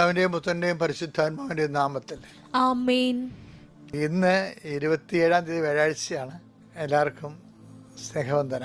അവന്റെയും പുത്രന്റെയും പരിശുദ്ധാത്മാവിന്റെയും നാമത്തിൽ. ആമേൻ. ഇന്ന് ഇരുപത്തിയേഴാം തീയതി വ്യാഴാഴ്ചയാണ് എല്ലാവർക്കും സ്നേഹവന്ദന.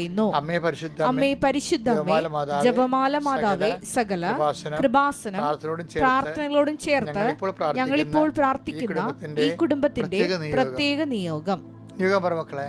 പറയുന്നു. അമ്മേ പരിശുദ്ധ ജപമാല മാതാവേ, സകല കൃപാസനം, പ്രാർത്ഥനകളോടും ചേർത്ത് ഞങ്ങളിപ്പോൾ പ്രാർത്ഥിക്കുന്ന ഈ കുടുംബത്തിന്റെ പ്രത്യേക നിയോഗം. നിയോഗം പറ മക്കളെ.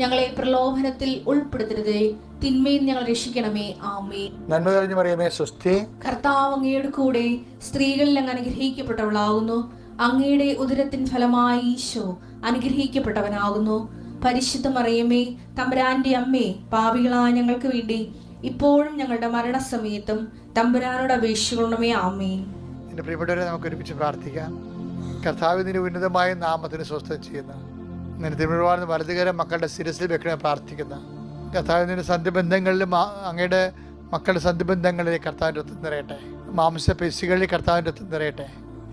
ഞങ്ങളെ പ്രലോഭനത്തിൽ ഉൾപ്പെടുത്തരുതേ. തിന്മയിൽ ഞങ്ങൾ രക്ഷിക്കണമേ. ആമേ നന്മ തെളിഞ്ഞു പറയുമേ സ്വസ്തി. കർത്താവ് അങ്ങയുടെ കൂടെ സ്ത്രീകളിൽ അങ്ങ് അനുഗ്രഹിക്കപ്പെട്ടവളാകുന്നു. അങ്ങയുടെ ഉദരത്തിൻ ഫലമായി ഈശോ അനുഗ്രഹിക്കപ്പെട്ടവനാകുന്നു. പരിശുദ്ധ മറിയമേ തമ്പുരാന്റെ അമ്മേ പാപികളായ ഞങ്ങൾക്ക് വേണ്ടി ഇപ്പോഴും ഞങ്ങളുടെ മരണസമയത്തും തമ്പുരാനോട് അപേക്ഷിക്കണമേ. ആമേ എന്റെ പ്രിയപ്പെട്ടവരെ നമുക്ക് ഒരുമിച്ച് പ്രാർത്ഥിക്കാം കർത്താവിന്റെ ഉന്നതമായ നാമത്തിന് സ്വസ്ഥം ചെയ്യുന്ന നിന്റെ തിരുമുഴുവാർന്ന് വലതുകരം മക്കളുടെ ശിരസിൽ വെക്കണേ പ്രാർത്ഥിക്കുന്ന. കർത്താവിന്റെ സന്ധിബന്ധങ്ങളിലും അങ്ങയുടെ മക്കളുടെ സന്ധിബന്ധങ്ങളിൽ കർത്താവിന്റെ ഒത്തു നിറയട്ടെ. മാംസ പേശികളിൽ കർത്താവിന്റെ ഒത്തു നിറയട്ടെ.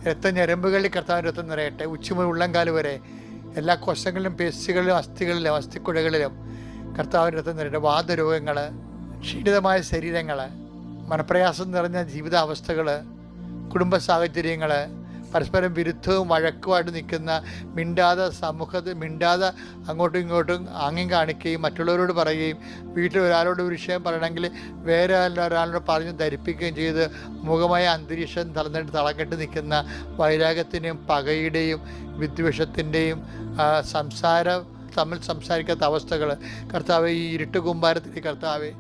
രക്തഞരമ്പുകളിൽ കർത്താവിന്റെ ഒത്തു നിറയട്ടെ. ഉച്ചമുതൽ ഉള്ളംകാൽ വരെ എല്ലാ കോശങ്ങളിലും പേശികളിലും അസ്ഥികളിലും അസ്ഥിക്കുഴകളിലും കർത്താവിന്റെ ഒത്തു നിറയട്ടെ. വാദരോഗങ്ങൾ ക്ഷീണിതമായ ശരീരങ്ങൾ മനപ്രയാസം നിറഞ്ഞ ജീവിതാവസ്ഥകൾ കുടുംബ സാഹചര്യങ്ങൾ പരസ്പരം വിരുദ്ധവും വഴക്കുമായിട്ട് നിൽക്കുന്ന മിണ്ടാതെ സമൂഹത്തിൽ മിണ്ടാതെ അങ്ങോട്ടും ഇങ്ങോട്ടും ആംഗ്യം കാണിക്കുകയും മറ്റുള്ളവരോട് പറയുകയും വീട്ടിൽ ഒരാളോട് ഒരു വിഷയം പറയണമെങ്കിൽ വേറെ ഒരാളോട് പറഞ്ഞ് ധരിപ്പിക്കുകയും ചെയ്ത് മുഖമായ അന്തരീക്ഷം തളർന്നിട്ട് തളക്കെട്ട് നിൽക്കുന്ന വൈരാഗ്യത്തിന്റെയും പകയുടെയും വിദ്വേഷത്തിന്റെയും സംസാരം തമ്മിൽ സംസാരിക്കാത്ത അവസ്ഥകൾ കർത്താവ് ഈ ഇരുട്ട് കുമ്പാരത്തിലെ കർത്താവെ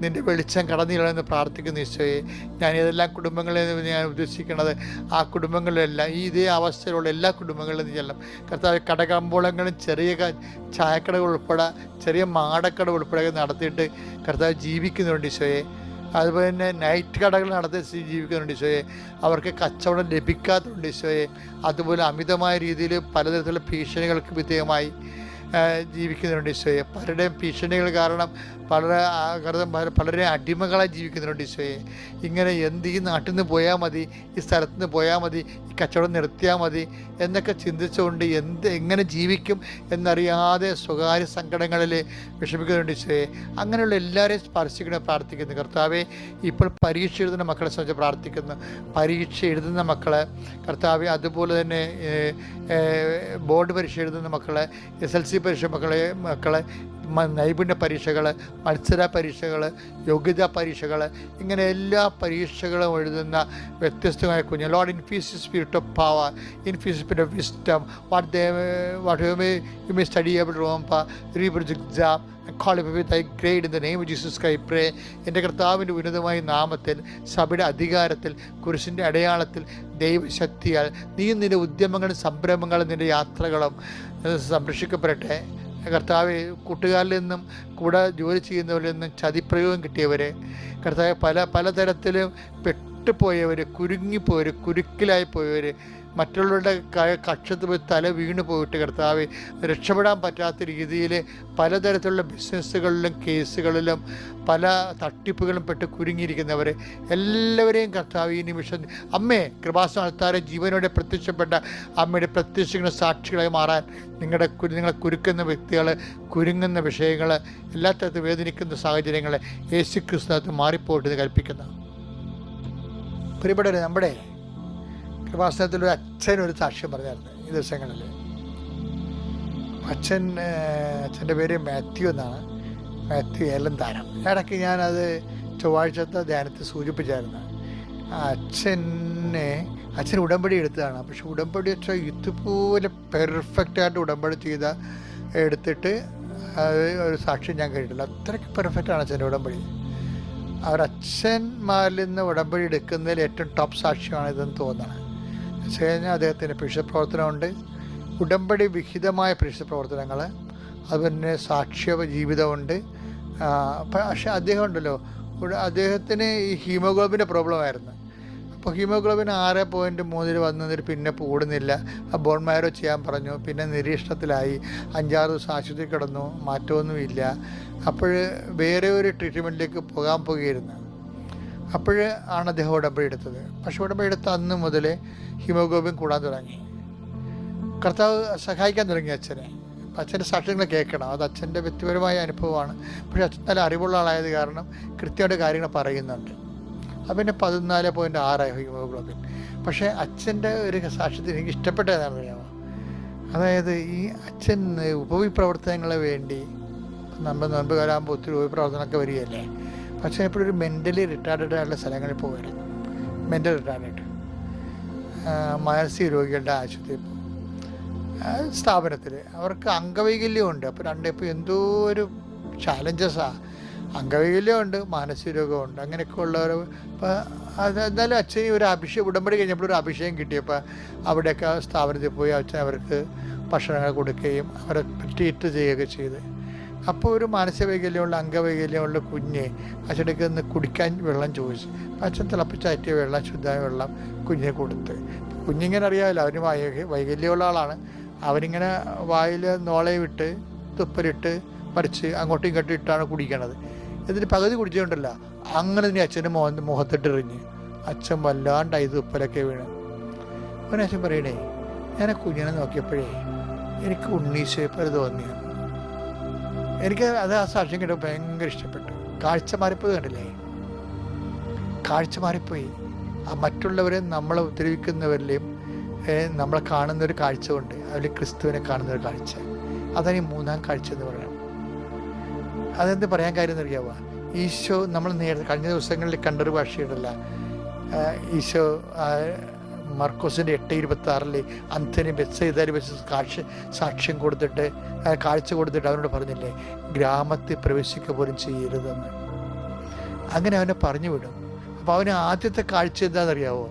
നിന്റെ വെളിച്ചം കടന്നില്ലെന്ന് പ്രാർത്ഥിക്കുന്നു ഈശോയെ. ഞാൻ ഏതെല്ലാം കുടുംബങ്ങളിൽ നിന്ന് ഞാൻ ഉദ്ദേശിക്കുന്നത്? ആ കുടുംബങ്ങളിലെല്ലാം ഈ ഇതേ അവസ്ഥയിലുള്ള എല്ലാ കുടുംബങ്ങളിലും ചെല്ലാം കർത്താവ് കടകമ്പോളങ്ങളും ചെറിയ ചായക്കടകൾ ഉൾപ്പെടെ ചെറിയ മാടക്കട ഉൾപ്പെടെ നടത്തിയിട്ട് കർത്താവ് ജീവിക്കുന്നുണ്ട് ഈശോയെ. അതുപോലെ തന്നെ നൈറ്റ് കടകൾ നടത്തി ജീവിക്കുന്നുണ്ട് ഈശോയെ. അവർക്ക് കച്ചവടം ലഭിക്കാത്തതുണ്ട് ഈശോയെ. അതുപോലെ അമിതമായ രീതിയിൽ പലതരത്തിലുള്ള ഭീഷണികൾക്ക് വിധേയമായി. ആ, ജീവിക്കുന്നുണ്ട് ഈശോയെ. പലരുടെയും ഭീഷണികൾ കാരണം വളരെ കാരണം പലരെ അടിമകളായി ജീവിക്കുന്നുണ്ട് ഈശോയെ. ഇങ്ങനെ എന്ത് ഈ നാട്ടിൽ നിന്ന് പോയാൽ മതി ഈ സ്ഥലത്ത് നിന്ന് പോയാൽ മതി ഈ കച്ചവടം നിർത്തിയാൽ മതി എന്നൊക്കെ ചിന്തിച്ചുകൊണ്ട് എന്ത് എങ്ങനെ ജീവിക്കും എന്നറിയാതെ സ്വകാര്യ സങ്കടങ്ങളിൽ വിഷമിക്കുന്നുണ്ട് ഈശോയെ. അങ്ങനെയുള്ള എല്ലാവരെയും സ്പർശിക്കണേ പ്രാർത്ഥിക്കുന്നു. കർത്താവെ ഇപ്പോൾ പരീക്ഷ എഴുതുന്ന മക്കളെ സംബന്ധിച്ച് പ്രാർത്ഥിക്കുന്നു. പരീക്ഷ എഴുതുന്ന മക്കളെ കർത്താവെ അതുപോലെ തന്നെ ബോർഡ് പരീക്ഷ എഴുതുന്ന മക്കളെ എസ് എൽ സി പരീക്ഷ മക്കളെ മക്കളെ നൈപുണ്യ പരീക്ഷകൾ മത്സര പരീക്ഷകൾ യോഗ്യതാ പരീക്ഷകൾ ഇങ്ങനെ എല്ലാ പരീക്ഷകളും എഴുതുന്ന വ്യത്യസ്തമായ കുഞ്ഞ് lord infuse spirit of power infuse spirit of wisdom what they what you may you may study able റോംപ റീബ്രിജ് exam I grade the name of Jesus കൈ പ്രേ എന്റെ കർത്താവിന്റെ ഉന്നതമായ നാമത്തിൽ സഭയുടെ അധികാരത്തിൽ കുരിശിന്റെ അടയാളത്തിൽ ദൈവശക്തിയാൽ നീ നിന്റെ ഉദ്യമങ്ങളും സംരംഭങ്ങളും നിന്റെ യാത്രകളും സംരക്ഷിക്കപ്പെടട്ടെ. കർത്താവ് കൂട്ടുകാരിൽ നിന്നും കൂടെ ജോലി ചെയ്യുന്നവരിൽ നിന്നും ചതിപ്രയോഗം കിട്ടിയവരെ കർത്താവ് പല പലതരത്തിലും പെട്ടുപോയവർ കുരുങ്ങിപ്പോയവർ കുരുക്കിലായി പോയവർ മറ്റുള്ളവരുടെ കക്ഷത്ത് പോയി തല വീണ് പോയിട്ട് കർത്താവ് രക്ഷപ്പെടാൻ പറ്റാത്ത രീതിയിൽ പലതരത്തിലുള്ള ബിസിനസ്സുകളിലും കേസുകളിലും പല തട്ടിപ്പുകളും പെട്ട് കുരുങ്ങിയിരിക്കുന്നവർ എല്ലാവരെയും കർത്താവ് ഈ നിമിഷം അമ്മേ കൃപാസ്ഥാനത്താരെ ജീവനോടെ പ്രത്യക്ഷപ്പെട്ട അമ്മയുടെ പ്രത്യക്ഷങ്ങളുടെ സാക്ഷികളായി മാറാൻ നിങ്ങളുടെ നിങ്ങളെ കുരുക്കുന്ന വ്യക്തികൾ കുരുങ്ങുന്ന വിഷയങ്ങൾ എല്ലാ തരത്തിൽ വേദനിക്കുന്ന സാഹചര്യങ്ങൾ യേശു ക്രിസ്തുനകത്ത് മാറിപ്പോയിട്ട് കൽപ്പിക്കുന്നു. പ്രിയപ്പെട്ടവരെ നമ്മുടെ കൃപാസനത്തിൽ ഒരു അച്ഛൻ ഒരു സാക്ഷ്യം പറഞ്ഞായിരുന്നു ഈ ദിവസങ്ങളിൽ. അച്ഛൻ അച്ഛന്റെ പേര് മാത്യു എന്നാണ്. മാത്യു ഏലന്താരം. ഇടയ്ക്ക് ഞാനത് ചൊവ്വാഴ്ചത്തെ ധ്യാനത്തിൽ സൂചിപ്പിച്ചായിരുന്നു. അച്ഛനെ അച്ഛൻ ഉടമ്പടി എടുത്തതാണ്. പക്ഷെ ഉടമ്പടി വെച്ചാൽ ഇതുപോലെ പെർഫെക്റ്റായിട്ട് ഉടമ്പടി ചെയ്ത എടുത്തിട്ട് ഒരു സാക്ഷ്യം ഞാൻ കേട്ടിട്ടില്ല. അത്രയ്ക്ക് പെർഫെക്റ്റാണ് അച്ഛന്റെ ഉടമ്പടി. അവരച്ഛന്മാരിൽ നിന്ന് ഉടമ്പടി എടുക്കുന്നതിൽ ഏറ്റവും ടോപ്പ് സാക്ഷ്യമാണ് ഇതെന്ന് തോന്നുന്നത് അദ്ദേഹത്തിന് പിഷ പ്രവർത്തനമുണ്ട്. ഉടമ്പടി വിഹിതമായ പ്രവർത്തനങ്ങൾ. അതുപോലെ സാക്ഷ്യ ജീവിതമുണ്ട്. പക്ഷേ അദ്ദേഹം ഉണ്ടല്ലോ. അദ്ദേഹത്തിന് ഈ ഹീമോഗ്ലോബിന്റെ പ്രോബ്ലം ആയിരുന്നു അപ്പോൾ ഹീമോഗ്ലോബിൻ ആറ് പോയിന്റ് മൂന്നിൽ വന്നതിൽ പിന്നെ കൂടുന്നില്ല. ബോൺ മാരോ ചെയ്യാൻ പറഞ്ഞു. പിന്നെ നിരീക്ഷണത്തിലായി. അഞ്ചാറ് ദിവസം ആശുപത്രി കിടന്നു. മാറ്റമൊന്നുമില്ല. അപ്പോൾ വേറെ ഒരു ട്രീറ്റ്മെന്റിലേക്ക് പോകാൻ പോകുകയായിരുന്നു അപ്പോൾ ആണ് അദ്ദേഹം ഉടമ്പടി എടുത്തത്. പക്ഷെ ഉടമ്പടി എടുത്ത അന്ന് മുതൽ ഹീമോഗ്ലോബിൻ കൂടാൻ തുടങ്ങി. കർത്താവ് സഹായിക്കാൻ തുടങ്ങി അച്ഛനെ. അച്ഛന്റെ സാക്ഷ്യങ്ങൾ കേൾക്കണം. അത് അച്ഛന്റെ വ്യക്തിപരമായ അനുഭവമാണ്. പക്ഷേ അച്ഛൻ നല്ല അറിവുള്ള ആളായത് കാരണം കൃത്യമായിട്ട് കാര്യങ്ങൾ പറയുന്നുണ്ട്. അപ്പം പിന്നെ പതിനാല് പോയിന്റ് ആറായി ഹീമോഗ്ലോബിൻ പക്ഷേ അച്ഛന്റെ ഒരു സാക്ഷ്യത്തിൽ എനിക്ക് ഇഷ്ടപ്പെട്ടതെന്നാണ് അറിയാമോ? അതായത് ഈ അച്ഛൻ ഉപവിപ്രവർത്തനങ്ങളെ വേണ്ടി നമ്മൾ നോൻപ് കാലാകുമ്പോൾ ഒത്തിരി ഉപവിപ്രവർത്തനമൊക്കെ വരികയല്ലേ? പക്ഷേ എപ്പോഴും ഒരു മെന്റലി റിട്ടയർഡ് ആയിട്ടുള്ള സ്ഥലങ്ങളിൽ പോകുമായിരുന്നു മെന്റൽ റിട്ടയർഡ് മാനസിക രോഗികളുടെ ആശുപത്രി സ്ഥാപനത്തിൽ. അവർക്ക് അംഗവൈകല്യമുണ്ട് അപ്പോൾ രണ്ട് ഇപ്പോൾ എന്തോ ഒരു ചാലഞ്ചസാണ് അംഗവൈകല്യമുണ്ട് മാനസിക രോഗമുണ്ട് അങ്ങനെയൊക്കെ ഉള്ളവർ ഇപ്പോൾ അത് എന്തായാലും അച്ഛന് ഒരു അഭിഷേകം ഉടമ്പടി കഴിഞ്ഞപ്പോൾ ഒരു അഭിഷേകം കിട്ടിയപ്പോൾ അവിടെയൊക്കെ സ്ഥാപനത്തിൽ പോയി അച്ഛൻ അവർക്ക് ഭക്ഷണങ്ങൾ കൊടുക്കുകയും അവരെ ട്രീറ്റ് ചെയ്യുകയൊക്കെ ചെയ്ത്. അപ്പോൾ ഒരു മാനസിക വൈകല്യമുള്ള അംഗവൈകല്യമുള്ള കുഞ്ഞ് അച്ഛനക്ക് നിന്ന് കുടിക്കാൻ വെള്ളം ചോദിച്ചു. അച്ഛൻ തിളപ്പിച്ചാറ്റിയ വെള്ളം ശുദ്ധമായ വെള്ളം കുഞ്ഞിനെ കൊടുത്ത്. കുഞ്ഞിങ്ങനെ അറിയാമല്ലോ അവന് വൈ- വൈകല്യമുള്ള ആളാണ്. അവനിങ്ങനെ വായിൽ വിട്ട് തുപ്പലിട്ട് പറിച്ച് അങ്ങോട്ടും ഇങ്ങോട്ടും ഇട്ടാണ് കുടിക്കണത്. എന്നിട്ട് പകുതി കുടിച്ചുകൊണ്ടല്ല അങ്ങനെ തന്നെ അച്ഛന്റെ മുഖ മുഖത്തിട്ട് എറിഞ്ഞ് അച്ഛൻ വല്ലാണ്ടായി തുപ്പലൊക്കെ വീണ്. അവനച്ഛൻ പറയണേ ഞാൻ കുഞ്ഞിനെ നോക്കിയപ്പോഴേ എനിക്ക് ഉണ്ണീശോയെ തോന്നിയാണ് എനിക്ക് അത് ആ സാക്ഷ്യം കിട്ടും ഭയങ്കര ഇഷ്ടപ്പെട്ടു. കാഴ്ച മാറിപ്പോയി കണ്ടില്ലേ? കാഴ്ച മാറിപ്പോയി. ആ മറ്റുള്ളവരെ നമ്മളെ ഉപദ്രവിക്കുന്നവരിലെയും ഏഹ്, നമ്മളെ കാണുന്ന ഒരു കാഴ്ച കൊണ്ട് അതിൽ ക്രിസ്തുവിനെ കാണുന്ന ഒരു കാഴ്ച. അതാണ് ഈ മൂന്നാം കാഴ്ച എന്ന് പറയുന്നത്. അതെന്ത് പറയാൻ കാര്യം എന്നറിയാവുക ഈശോ നമ്മൾ നേരത്തെ കഴിഞ്ഞ ദിവസങ്ങളിൽ കണ്ടൊരു ഭാഷയുണ്ടല്ല. ഈശോ മർക്കോസിന്റെ എട്ട് ഇരുപത്തി ആറിൽ അന്തനി ബെസ്സൈതാരി വെച്ച് കാഴ്ച സാക്ഷ്യം കൊടുത്തിട്ട് കാഴ്ച കൊടുത്തിട്ട് അവനോട് പറഞ്ഞില്ലേ ഗ്രാമത്തിൽ പ്രവേശിക്കുക പോലും ചെയ്യരുതെന്ന്. അങ്ങനെ അവനെ പറഞ്ഞു വിടും. അപ്പോൾ അവന് ആദ്യത്തെ കാഴ്ച എന്താണെന്നറിയാവോ?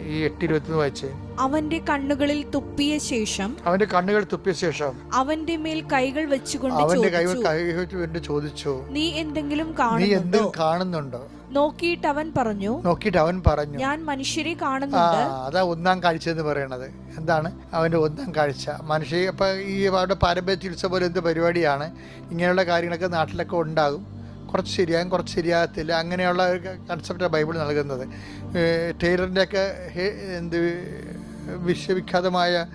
ഈ എട്ട് ഇരുപത്തിന്ന് വായിച്ചേ. അവന്റെ കണ്ണുകളിൽ തുപ്പിയ ശേഷം അവന്റെ കണ്ണുകൾ തുപ്പിയ ശേഷം അവന്റെ മേൽ കൈകൾ വെച്ചുകൊണ്ട് അവന്റെ കൈകൾ ചോദിച്ചു കൈ വെച്ച് ചോദിച്ചു നീ എന്തെങ്കിലും നീ കാണുന്നുണ്ടോ എന്തും കാണുന്നുണ്ടോ? നോക്കിയിട്ട് അവൻ പറഞ്ഞു നോക്കിയിട്ട് അവൻ പറഞ്ഞു ഞാൻ മനുഷ്യരെ ആ കാണുന്നുണ്ട്. അതാ ഒന്നാം കാഴ്ച എന്ന് പറയണത്. എന്താണ്? അവന്റെ ഒന്നാം കാഴ്ച. മനുഷ്യ ഇപ്പൊ ഈ അവരുടെ പാരമ്പര്യ ചികിത്സ പോലെ എന്ത് പരിപാടിയാണ്? ഇങ്ങനെയുള്ള കാര്യങ്ങളൊക്കെ നാട്ടിലൊക്കെ ഉണ്ടാകും. കുറച്ച് ശരിയാകും കുറച്ച് ശരിയാകത്തില്ല. അങ്ങനെയുള്ള ഒരു കൺസെപ്റ്റാണ് ബൈബിൾ നൽകുന്നത്. ടൈലറിന്റെയൊക്കെ എന്ത് വിശ്വവിഖ്യാതമായ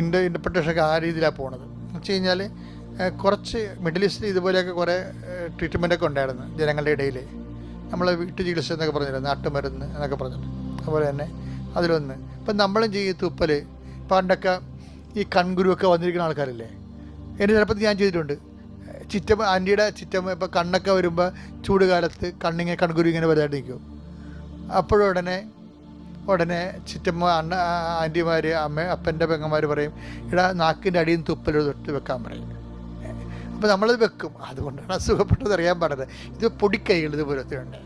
ഇന്റ ഇന്റർപ്രിട്ടേഷനൊക്കെ ആ രീതിയിലാണ് പോണത്. എന്ന് വെച്ച് കഴിഞ്ഞാൽ കുറച്ച് മിഡിൽ ഈസ്റ്റിൽ ഇതുപോലെയൊക്കെ കുറേ ട്രീറ്റ്മെന്റൊക്കെ ഉണ്ടായിരുന്നു ജനങ്ങളുടെ ഇടയിൽ നമ്മൾ വീട്ടു ചികിത്സ എന്നൊക്കെ പറഞ്ഞിരുന്നു നാട്ടുമരുന്ന് എന്നൊക്കെ പറഞ്ഞിട്ട്. അതുപോലെ തന്നെ അതിലൊന്ന്. ഇപ്പം നമ്മളും ചെയ്യും തുപ്പൽ പണ്ടൊക്കെ ഈ കൺകുരുവൊക്കെ വന്നിരിക്കുന്ന ആൾക്കാരില്ലേ? എന്റെ ചെറുപ്പത്തിൽ ഞാൻ ചെയ്തിട്ടുണ്ട്. ചിറ്റമ്മ ആന്റിയുടെ ചിറ്റമ്മ ഇപ്പോൾ കണ്ണൊക്കെ വരുമ്പോൾ ചൂട് കാലത്ത് കണ്ണിങ്ങനെ കൺകുരു ഇങ്ങനെ വലുതായിട്ട് നിൽക്കും അപ്പോഴും ഉടനെ ചുറ്റമ്മ അണ്ണ ആന്റിമാർ അമ്മ അപ്പന്റെ പെങ്ങന്മാർ പറയും ഇടാ നാക്കിന്റെ അടിയിൽ തുപ്പൽ തൊട്ട് വെക്കാൻ പറയും. അപ്പോൾ നമ്മളത് വെക്കും. അതുകൊണ്ടാണ് അസുഖപ്പെട്ടത് അറിയാൻ പാടില്ല. ഇത് പൊടിക്കൈകൾ ഇതുപോലത്തെ ഉണ്ട്.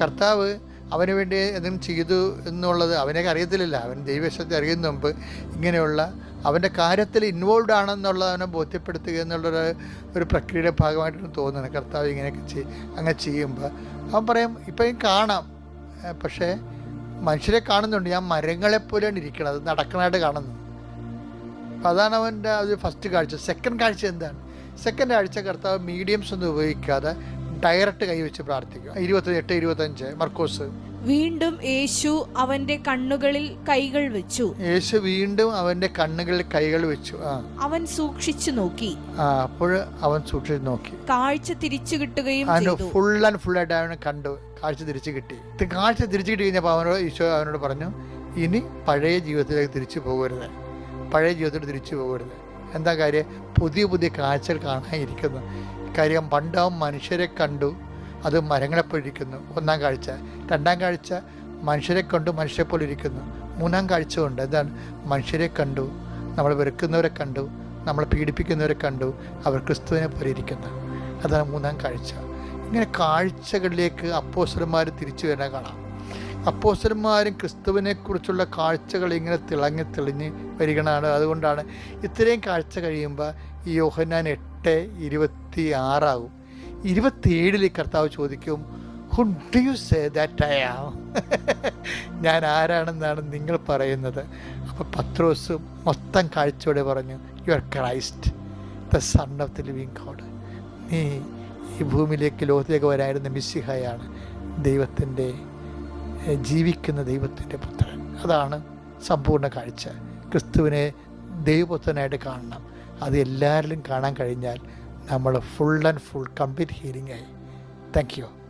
കർത്താവ് അവന് വേണ്ടി എന്തെങ്കിലും ചെയ്തു എന്നുള്ളത് അവനൊക്കെ അറിയത്തില്ലല്ല. അവൻ ദൈവശത്തെ അറിയുന്ന മുമ്പ് ഇങ്ങനെയുള്ള അവന്റെ കാര്യത്തിൽ ഇൻവോൾവ് ആണെന്നുള്ളത് അവനെ ബോധ്യപ്പെടുത്തുക എന്നുള്ളൊരു ഒരു പ്രക്രിയയുടെ ഭാഗമായിട്ടാണ് തോന്നുന്നത്. കർത്താവ് ഇങ്ങനെയൊക്കെ ചെയ് അങ്ങനെ ചെയ്യുമ്പോൾ. അവൻ പറയും ഇപ്പം കാണാം. പക്ഷേ മനുഷ്യരെ കാണുന്നുണ്ട്. ഞാൻ മരങ്ങളെ മരങ്ങളെപ്പോലെയാണ് ഇരിക്കുന്നത്. നടക്കണായിട്ട് കാണുന്നു. അപ്പം അതാണ് അവന്റെ അത് ഫസ്റ്റ് കാഴ്ച. സെക്കൻഡ് കാഴ്ച എന്താണ്? സെക്കൻഡ് കാഴ്ച കർത്താവ് മീഡിയംസ് ഒന്നും ഉപയോഗിക്കാതെ ഡയറക്റ്റ് കൈവച്ച് പ്രാർത്ഥിക്കും. ഇരുപത്തി എട്ട് ഇരുപത്തഞ്ച് മർക്കോസ്. വീണ്ടും യേശു അവന്റെ കണ്ണുകളിൽ കൈകൾ വെച്ചു. യേശു വീണ്ടും അവന്റെ കണ്ണുകളിൽ കൈകൾ വെച്ചു. ആ. അവൻ സൂക്ഷിച്ചു നോക്കി. ആ അപ്പോൾ അവൻ സൂക്ഷിച്ചു നോക്കി. കാഴ്ച തിരിച്ചു കിട്ടുകയും ഫുൾ ആൻഡ് ഫുൾ ആയിട്ട് അവനെ കണ്ടു. കാഴ്ച തിരിച്ചു കിട്ടി. കാഴ്ച തിരിച്ചു കിട്ടി കഴിഞ്ഞപ്പോൾ അവനോട് ഈശോ അവനോട് പറഞ്ഞു ഇനി പഴയ ജീവിതത്തിലേക്ക് തിരിച്ചു പോകരുത്. പഴയ ജീവിതത്തിൽ തിരിച്ചു പോകരുത്. എന്താ കാര്യം? പുതിയ പുതിയ കാഴ്ചകൾ കാണാനിരിക്കുന്നു. കാര്യം പണ്ട് മനുഷ്യരെ കണ്ടു അത് മരങ്ങളെ ഇരിക്കുന്നു. ഒന്നാം കാഴ്ച. രണ്ടാം കാഴ്ച മനുഷ്യരെ കണ്ടു മനുഷ്യരെ പോലെ ഇരിക്കുന്നു. മൂന്നാം കാഴ്ച ഉണ്ട്. എന്താണ്? മനുഷ്യരെ കണ്ടു നമ്മൾ വെറുക്കുന്നവരെ കണ്ടു നമ്മളെ പീഡിപ്പിക്കുന്നവരെ കണ്ടു അവർ ക്രിസ്തുവിനെ പോലെ ഇരിക്കുന്നു. അതാണ് മൂന്നാം കാഴ്ച. ഇങ്ങനെ കാഴ്ചകളിലേക്ക് അപ്പോസ്റ്റർമാർ തിരിച്ചു വരാൻ കാണാം. അപ്പോസ്റ്റർമാരും ക്രിസ്തുവിനെക്കുറിച്ചുള്ള കാഴ്ചകൾ ഇങ്ങനെ തിളങ്ങി തെളിഞ്ഞ് വരികയാണ്. അതുകൊണ്ടാണ് ഇത്രയും കാഴ്ച കഴിയുമ്പോൾ ഈ യോഹന്നാൻ എട്ട് ഇരുപത്തി ആറാകും ഇരുപത്തിയേഴിൽ കർത്താവ് ചോദിക്കും who do you say that I am ഞാൻ ആരാണെന്നാണ് നിങ്ങൾ പറയുന്നത്. അപ്പോൾ പത്രോസ് മൊത്തം കാഴ്ചയോടെ പറഞ്ഞു you are Christ the son of the living God നീ ഈ ഭൂമിയിലേക്ക് ലോകത്തിലേക്ക് വരായിരുന്ന മിസ്സിഹയാണ് ദൈവത്തിന്റെ ജീവിക്കുന്ന ദൈവത്തിന്റെ പുത്രൻ. അതാണ് സമ്പൂർണ കാഴ്ച. ക്രിസ്തുവിനെ ദൈവപുത്രനായിട്ട് കാണണം. അത് എല്ലാവരിലും കാണാൻ കഴിഞ്ഞാൽ നമ്മൾ full and full complete healing ആയി. Thank you.